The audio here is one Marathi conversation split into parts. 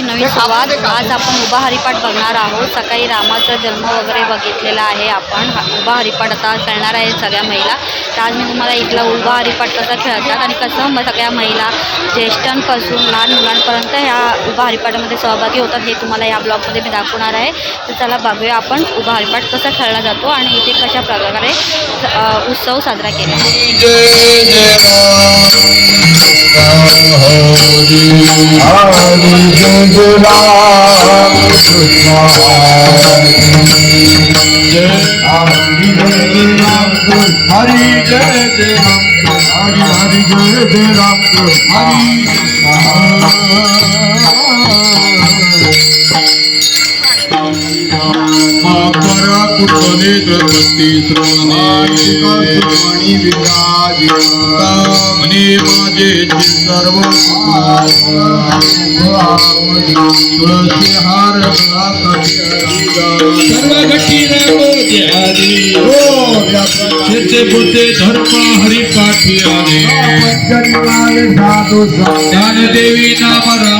व्हिडिओची नवीन सुरुवात आज आपण उभा हरिपाठ बघणार आहोत. सकाळी रामाचा जन्म वगैरे बघितलेला आहे आपण. उभा हरिपाठ आता करणार आहे सगळ्या महिला. तर आज मी तुम्हाला इथला उभा हरिपाठ कसा खेळतात आणि कसं मग सगळ्या महिला ज्येष्ठांपासून लहान मुलांपर्यंत ह्या उभा हरिपाठामध्ये सहभागी होतात हे तुम्हाला या ब्लॉगमध्ये मी दाखवणार आहे तर चला बघूया आपण उभा हरिपाठ कसा खेळला जातो आणि इथे कशा प्रकारे उत्सव साजरा केला हरी जय जय राम हरी हरी जय जय राम हरी परा श्रवणे माझे सर्व तुळसी हार सर्व घटी रामोदे त्याचे बोते धर्म हरिपाठी आले. ज्ञानदेवी नाम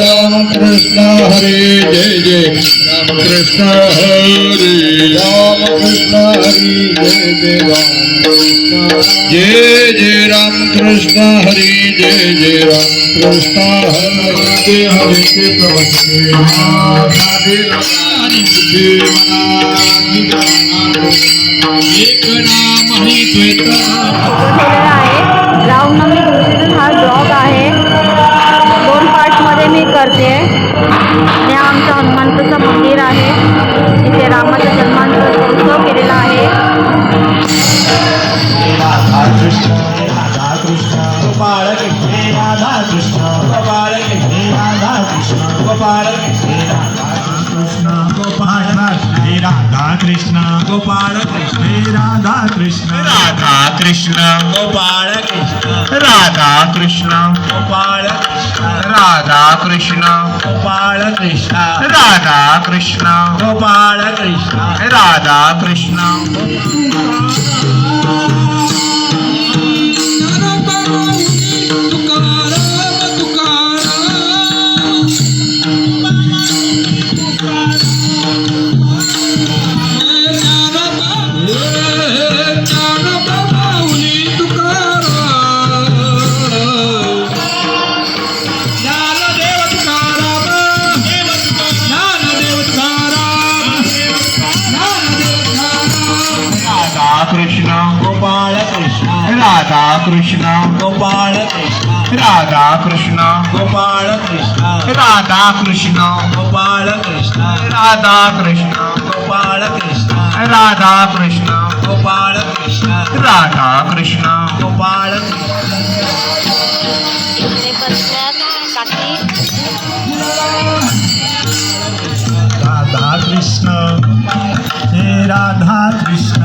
राम कृष्ण हरे जय जय राम कृष्ण हरे राम कृष्ण हरी जय जय राम कृष्ण जय जय राम कृष्ण हरी जय जय राम कृष्ण हरे हरे के प्रवचने एक नाम ही द्वैत हे आमचं हनुमंताचं मंदिर आहे. इथे रामाच्या जन्मांचा उत्सव केलेला आहे. राधा कृष्ण राधा कृष्ण राधा कृष्ण, गोपाळ कृष्णे, राधा कृष्ण राधा कृष्ण, गोपाळ कृष्ण राधा कृष्ण गोपाळ कृष्ण राधा कृष्ण गोपाळ कृष्ण राधा कृष्ण राधा कृष्ण। गोपाळ कृष्ण। राधा कृष्ण। गोपाळ कृष्ण। राधा कृष्ण। गोपाळ कृष्ण। राधा कृष्ण। गोपाळ कृष्ण। राधा कृष्ण। गोपाळ कृष्ण। राधा कृष्ण। गोपाळ इकडे बसल्यात काकी राधा कृष्ण।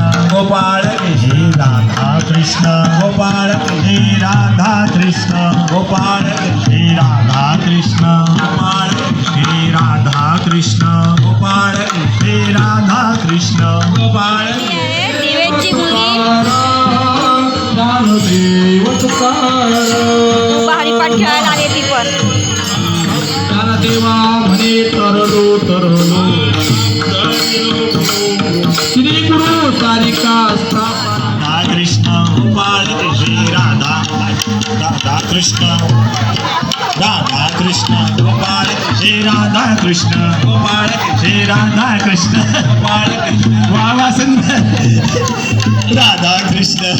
गोपाळ हे राधा कृष्ण. गोपाळ हे राधा कृष्ण. गोपाळ हे राधा कृष्ण. गोपाळ हे राधा कृष्ण. गोपाळ म्हणे तरलो तरलो. श्री गुरु सारिका स्थापना. राधा कृष्ण गोपाळ राधा कृष्ण राधा कृष्ण गोपाळ हे राधा कृष्ण गोपाळ हे राधा कृष्ण गोपाळ वा वा सुंदर राधा कृष्ण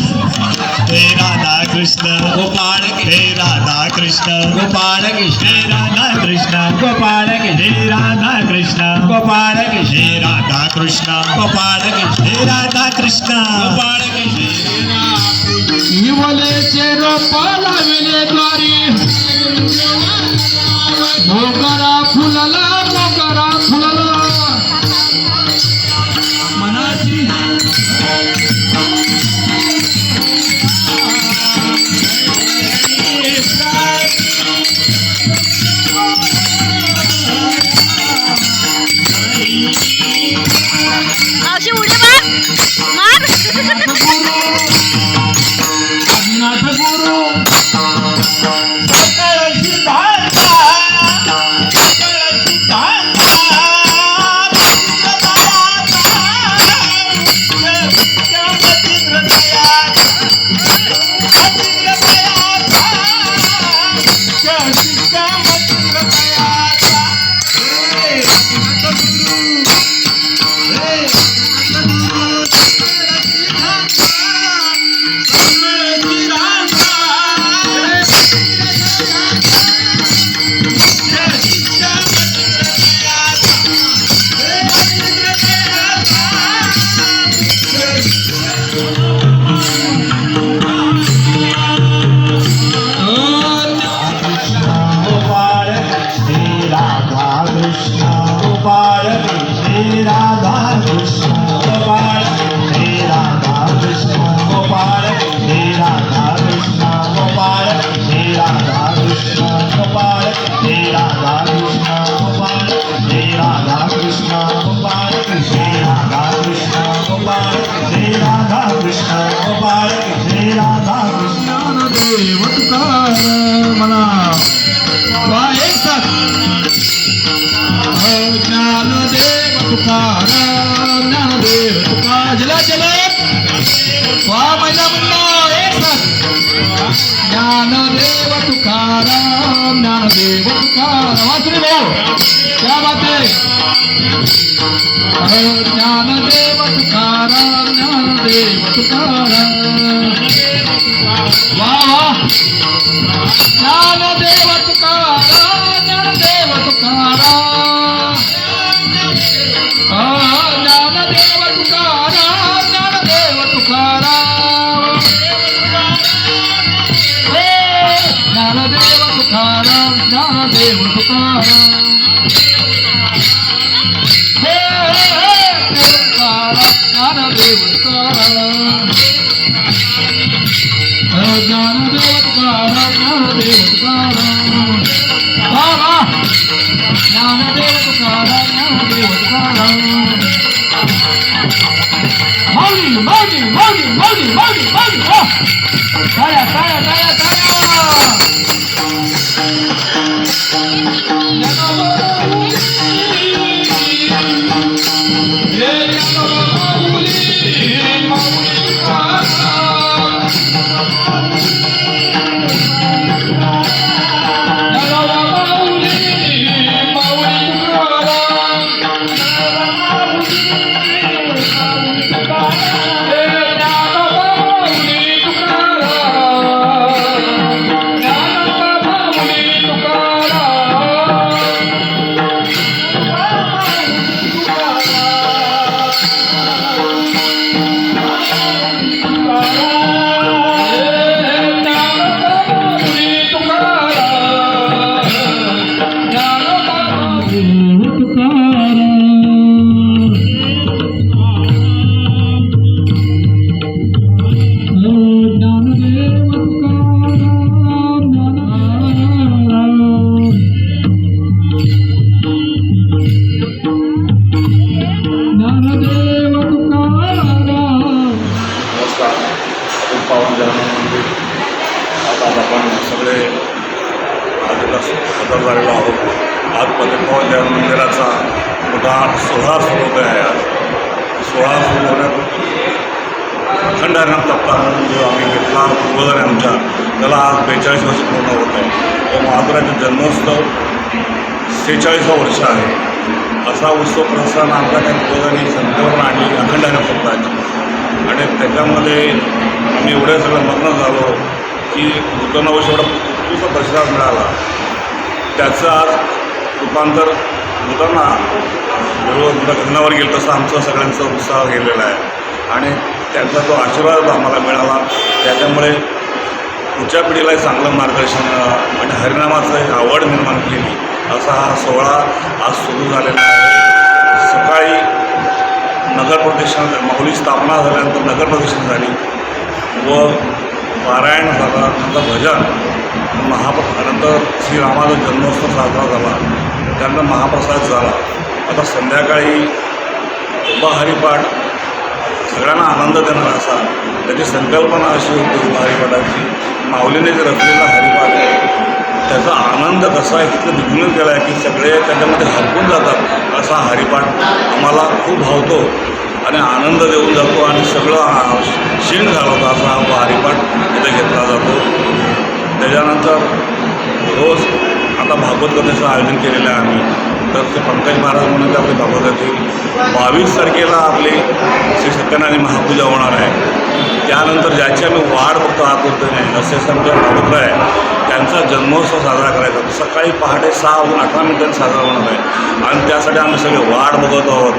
हे राधा कृष्ण गोपाळ हे राधा कृष्ण गोपाळ हे राधा कृष्ण गोपाळ हे राधा कृष्ण गोपाळ हे राधा कृष्ण गोपाळ हे राधा ಇವಳೆ ಚೇರ ಪಾಲವಿಲೆ ದ್ವಾರಿ ಭೋಗರ Thank you. ज्ञानदेव ज्ञानदेव तुका जला जला वा महिला एक साथ ज्ञानदेव तुकाराम ज्ञानदेव तुकाराम वासुदेव भाऊ क्या ज्ञानदेव तुकाराम ज्ञानदेव तुकाराम वा वा ज्ञानदेव तुकाराम. Hola. झालेलो आहोत. आज पवन मंदिराचा मोठा सोहळा सुरू होत आहे आज. सोहळा सुरू होण्यापूर्वी अखंड हरिनाम सप्ताह जो आम्ही घेतला पूर्वजाने आमच्या. त्याला आज बेचाळीस वर्ष पूर्ण होत आहे. तो महापुराचे जन्मोत्सव सेहेचाळीसा वर्ष आहे. असा उत्सव प्रस्थान आमच्या त्या पूर्वजांनी संकल्पना आणली अखंड हरिनाम आणि त्याच्यामध्ये आम्ही एवढ्या सगळं मग्न झालो की नूतनवर्ष एवढा उत्कृष्ट प्रतिसाद मिळाला. त्याचं आज रूपांतर होताना बरोबर गगनावर गेलं तसं आमचा सगळ्यांचा उत्साह गेलेला आहे. आणि त्यांचा तो आशीर्वाद आम्हाला मिळाला. त्याच्यामुळे पुढच्या पिढीलाही चांगलं मार्गदर्शन मिळालं म्हणजे आणि हरिनामाचं एक आवड निर्माण केली. असा हा सोहळा आज सुरू झालेला आहे. सकाळी नगर प्रदक्षिणा माऊली स्थापना झाल्यानंतर नगर प्रदक्षिणा झाली व पारायण झाला त्यांचं भजन महाप्र नंतर श्रीरामाचा जन्मोत्सव साजरा झाला. त्यांना महाप्रसाद झाला. आता संध्याकाळी उभा हरिपाठ सगळ्यांना आनंद देणार असा. त्याची संकल्पना अशी होती उभा हरिपाठाची. माऊलीने जे रचलेला हरिपाठ आहे त्याचा आनंद कसा आहे तिथं निघून गेला आहे की सगळे त्याच्यामध्ये हरपून जातात असा हरिपाठ आम्हाला खूप भावतो आणि आनंद देऊन जातो. क्षीण घालवतो असा हा हरिपाठ तिथे घेतला जातो. त्याच्यानंतर रोज आता भागवत कथेचं आयोजन केलेलं आहे आम्ही. तर ते पंकज महाराज म्हणून ते आपले भागवत येतील बावीस तारखेला आपले श्री सत्यनारायण महापूजा होणार आहे. त्यानंतर ज्याची आम्ही वाढ बघतो आतुरतेने असे संत भागवत आहे. त्यांचा जन्मोत्सव साजरा करायचा. सकाळी पहाटे सहा अठरा मिनिटांनी साजरा होणार आहे. आणि त्यासाठी आम्ही सगळे वाट बघत आहोत.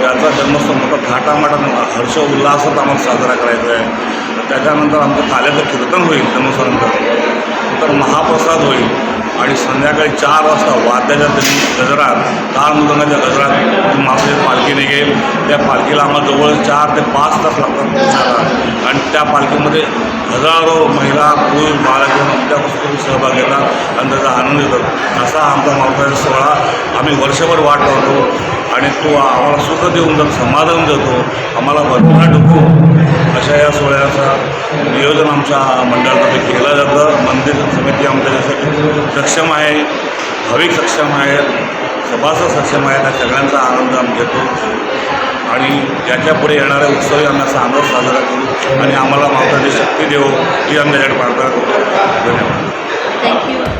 त्यांचा जन्मोत्सव मोठा थाटामाटानं हर्ष उल्हासात आम्हाला साजरा करायचा आहे. त्याच्यानंतर आमचं काल्याचं कीर्तन होईल जन्मोत्सवानंतर. नंतर महाप्रसाद होईल. आणि संध्याकाळी चार वाजता वाद्याच्या तरी गजरात तार मृदंगाच्या गजरात मासे पालखी निघेल त्या पालखीला आम्हाला जवळ चार ते पाच तास लागतात पोहोचायला आणि त्या पालखीमध्ये हजारो महिला पुरुष बालक त्या गोष्टी सहभाग घेतात आणि त्याचा आनंद येतो असा आमचा मावसाचा सोहळा आम्ही वर्षभर वाट लावतो आणि तो आम्हाला सुख देऊन जातो समाधान देतो. आम्हाला भरपूर ढुकू अशा या सोहळ्याचा नियोजन आमच्या मंडळातर्फे केलं जातं. मंदिर समिती आमच्या त्यासाठी सक्षम आहे भाविक सक्षम आहेत सभासद सक्षम आहेत त्या सगळ्यांचा आनंद आम्ही घेतो. आणि याच्यापुढे येणाऱ्या उत्सवही आम्ही असा आनंद साजरा करू आणि आम्हाला मावताची शक्ती देऊ ही आम्ही त्याच्याकडे प्रार्थना करतो धन्यवाद.